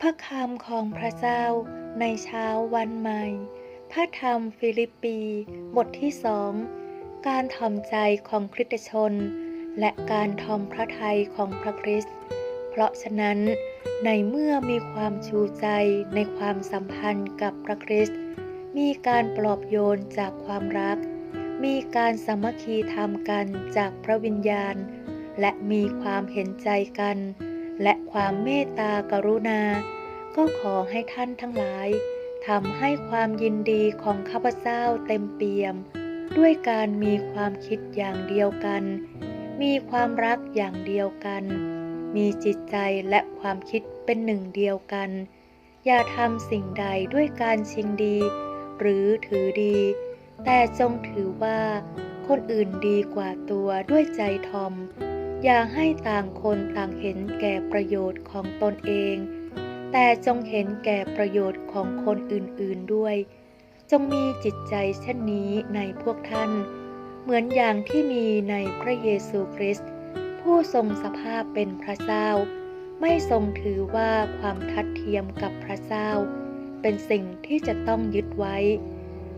พระคำของพระเจ้าในเช้าวันใหม่ พระธรรมฟิลิปปี บทที่สอง การถ่อมใจของคริสตชน และการทอมพระทัยของพระคริสต์ เพราะฉะนั้นในเมื่อมีความชูใจในความสัมพันธ์กับพระคริสต์ มีการปลอบโยนจากความรัก มีการสามัคคีธรรมกันจากพระวิญญาณ และมีความเห็นใจกัน และความเมตตากรุณา ก็ขอให้ท่านทั้งหลายทำให้ความยินดีของข้าพเจ้าเต็มเปี่ยม ด้วยการมีความคิดอย่างเดียวกัน มีความรักอย่างเดียวกัน มีจิตใจและความคิดเป็นหนึ่งเดียวกัน อย่าทำสิ่งใดด้วยการชิงดี หรือถือดี แต่จงถือว่าคนอื่นดีกว่าตัวด้วยใจทอม อย่าให้ต่างคนต่างเห็นแก่ประโยชน์ของตนเอง แต่จงเห็นแก่ประโยชน์ของคนอื่นๆด้วย จงมีจิตใจเช่นนี้ในพวกท่าน เหมือนอย่างที่มีในพระเยซูคริสต์ผู้ทรงสภาพเป็นพระเจ้า ไม่ทรงถือว่าความทัดเทียมกับพระเจ้า เป็นสิ่งที่จะต้องยึดไว้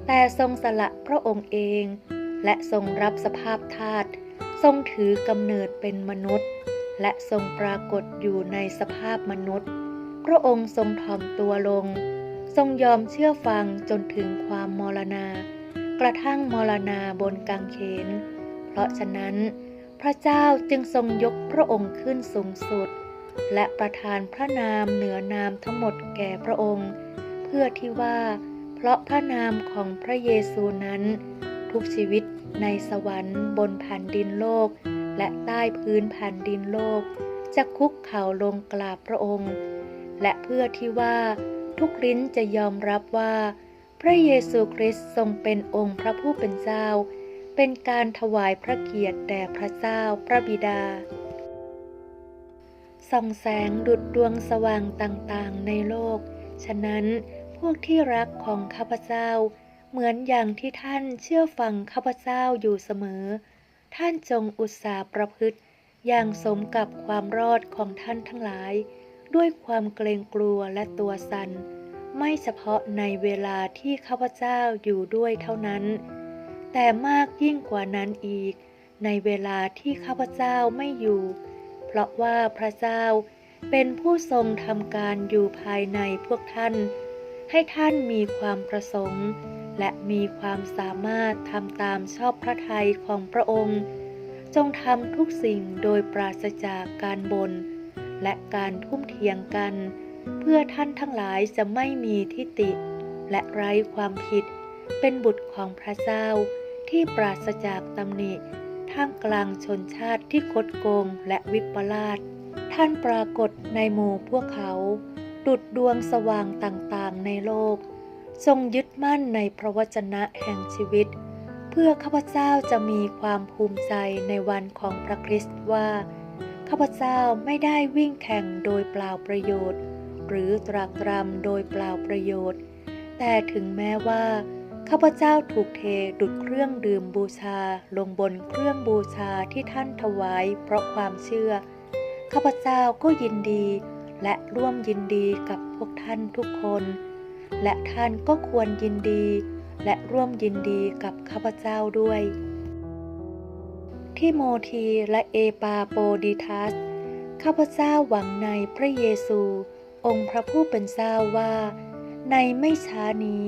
แต่ทรงสละพระองค์เอง และทรงรับสภาพทาสทรงถือกำเนิดเป็นมนุษย์ และทรงปรากฏอยู่ในสภาพมนุษย์ พระองค์ทรงถ่อมตัวลง ทรงยอมเชื่อฟังจนถึงความมรณา กระทั่งมรณาบนกางเขน เพราะฉะนั้น พระเจ้าจึงทรงยกพระองค์ขึ้นสูงสุด และประทานพระนามเหนือนามทั้งหมดแก่พระองค์ เพื่อที่ว่า เพราะพระนามของพระเยซูนั้น ทุกชีวิตในสวรรค์บนแผ่นดินโลก และใต้พื้นแผ่นดินโลก จะคุกเข่าลงกราบพระองค์ และเพื่อที่ว่าทุกลิ้นจะยอมรับว่า พระเยซูคริสต์ทรงเป็นองค์พระผู้เป็นเจ้า เป็นการถวายพระเกียรติแด่พระเจ้าพระบิดาส่องแสงดุดดวงสว่างต่างๆในโลก ฉะนั้น วกที่รักของข้าพเจ้า เหมือนอย่างที่ท่านเชื่อฟังข้าพเจ้าอยู่เสมอ ท่านจงอุตสาห์ประพฤติ อย่างสมกับความรอดของท่านทั้งหลาย ด้วยความเกรงกลัวและตัวสัน่นไม่เฉพาะในเวลาที่ข้าพเจ้าอยู่ด้วยเท่านั้น แต่มากยิ่งกว่านั้นอีก ในเวลาที่ข้าพเจ้าไม่อยู่ เพราะว่าพระเจ้าเป็นผู้ทรงทำการอยู่ภายในพวกท่าน ให้ท่านมีความประสงค์ และมีความสามารถทำตามชอบพระทัยของพระองค์ จงทำทุกสิ่งโดยปราศจากการบน่นและการทุ่มเทียงกัน เพื่อท่านทั้งหลายจะไม่มีทิฏฐิและไร้ความผิด เป็นบุตรของพระเจ้าที่ปราศจากตำหนิท่ามกลางชนชาติที่คดโกงและวิปลาสท่านปรากฏในหมู่พวกเขา ดุดดวงสว่างต่างๆในโลก ทรงยึดมั่นในพระวจนะแห่งชีวิต เพื่อข้าพเจ้าจะมีความภูมิใจในวันของพระคริสต์ว่า ข้าพเจ้าไม่ได้วิ่งแข่งโดยเปล่าประโยชน์ หรือตรากตรำโดยเปล่าประโยชน์ แต่ถึงแม้ว่า ข้าพเจ้าถูกเทดุดเครื่องดื่มบูชาลงบนเครื่องบูชาที่ท่านถวายเพราะความเชื่อ ข้าพเจ้าก็ยินดี และร่วมยินดีกับพวกท่านทุกคน และท่านก็ควรยินดี และร่วมยินดีกับข้าพเจ้าด้วย ที่โมทีและเอปาโปดิทัส ข้าพเจ้าหวังในพระเยซู องค์พระผู้เป็นเจ้าว่า ในไม่ช้านี้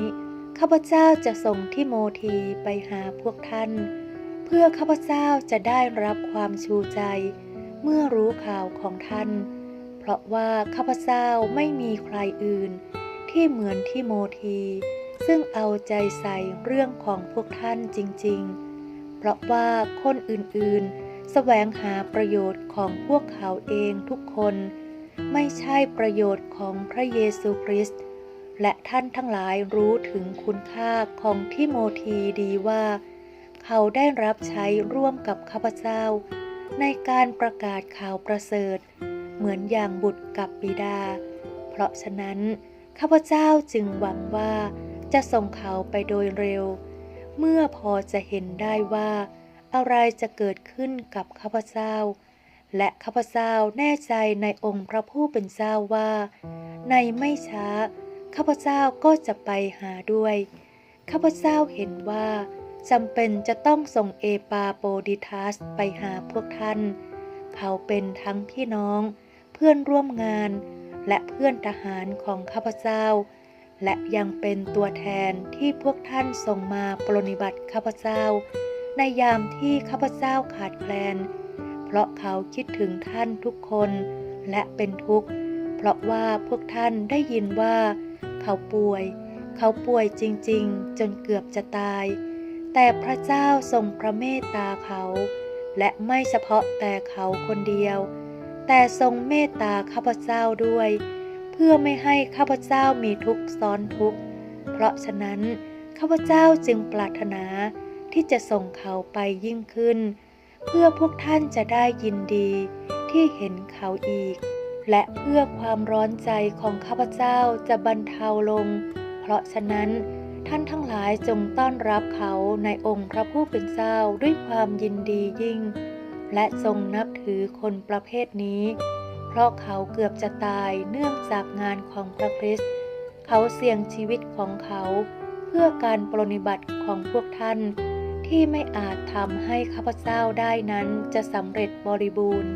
ข้าพเจ้าจะส่งที่โมทีไปหาพวกท่าน เพื่อข้าพเจ้าจะได้รับความชูใจ เมื่อรู้ข่าวของท่าน เพราะว่าข้าพเจ้าไม่มีใครอื่น ที่เหมือนที่โมที ซึ่งเอาใจใส่เรื่องของพวกท่านจริง ๆ เพราะว่าคนอื่นๆ แสวงหาประโยชน์ของพวกเขาเองทุกคน ไม่ใช่ประโยชน์ของพระเยซูคริสต์และท่านทั้งหลายรู้ถึงคุณค่าของทิโมธีดีว่า เขาได้รับใช้ร่วมกับข้าพเจ้า ในการประกาศข่าวประเสริฐ เหมือนอย่างบุตรกับบิดา เพราะฉะนั้นข้าพเจ้าจึงหวังว่าจะส่งเขาไปโดยเร็ว เมื่อพอจะเห็นได้ว่า อะไรจะเกิดขึ้นกับข้าพเจ้า และข้าพเจ้าแน่ใจในองค์พระผู้เป็นเจ้าว่า ในไม่ช้า ข้าพเจ้าก็จะไปหาด้วย ข้าพเจ้าเห็นว่าจำเป็นจะต้องส่งเอปาโปดิทัสไปหาพวกท่าน เขาเป็นทั้งพี่น้อง เพื่อนร่วมงาน และเพื่อนทหารของข้าพเจ้า และยังเป็นตัวแทนที่พวกท่านส่งมาปรนนิบัติข้าพเจ้า ในยามที่ข้าพเจ้าขาดแคลน เพราะเขาคิดถึงท่านทุกคนและเป็นทุกข์ เพราะว่าพวกท่านได้ยินว่า เขาป่วย เขาป่วยจริงๆ จนเกือบจะตาย แต่พระเจ้าทรงพระเมตตาเขา และไม่เฉพาะแต่เขาคนเดียว แต่ทรงเมตตาข้าพเจ้าด้วย เพื่อไม่ให้ข้าพเจ้ามีทุกข์ซ้อนทุกข์ เพราะฉะนั้นข้าพเจ้าจึงปรารถนาที่จะส่งเขาไปยิ่งขึ้น เพื่อพวกท่านจะได้ยินดีที่เห็นเขาอีก และเพื่อความร้อนใจของข้าพเจ้าจะบรรเทาลง เพราะฉะนั้นท่านทั้งหลายจงต้อนรับเขาในองค์พระผู้เป็นเจ้าด้วยความยินดียิ่ง และทรงนับถือคนประเภทนี้ เพราะเขาเกือบจะตายเนื่องจากงานของพระคริสต์เขาเสี่ยงชีวิตของเขาเพื่อการปรนนิบัติของพวกท่าน ที่ไม่อาจทำให้ข้าพเจ้าได้นั้นจะสำเร็จบริบูรณ์